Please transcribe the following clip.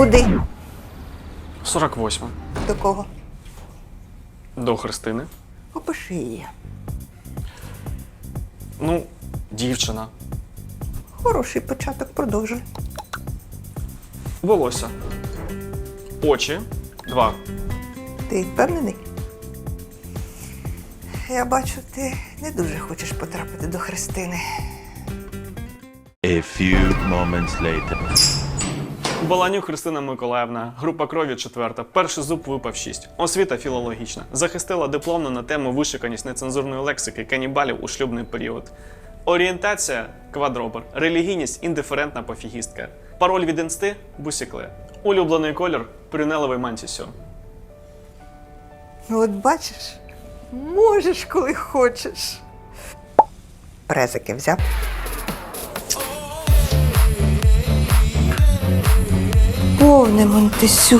Куди? 48. До кого? До Христини. Опиши її. Ну, дівчина. Хороший початок, продовжуй. Волосся. Очі. Два. Ти впевнений? Я бачу, ти не дуже хочеш потрапити до Христини. A few moments later. Баланюк Христина Миколаївна, група крові четверта. Перший зуб випав 6. Освіта філологічна. Захистила дипломно на тему вишиканість нецензурної лексики канібалів у шлюбний період. Орієнтація квадробер. Релігійність індиферентна пофігістка. Пароль від інсти бусікле. Улюблений колір прюнелевий мантісіо. Ну, от бачиш, можеш, коли хочеш. Презики взяв. Повне Монтесю.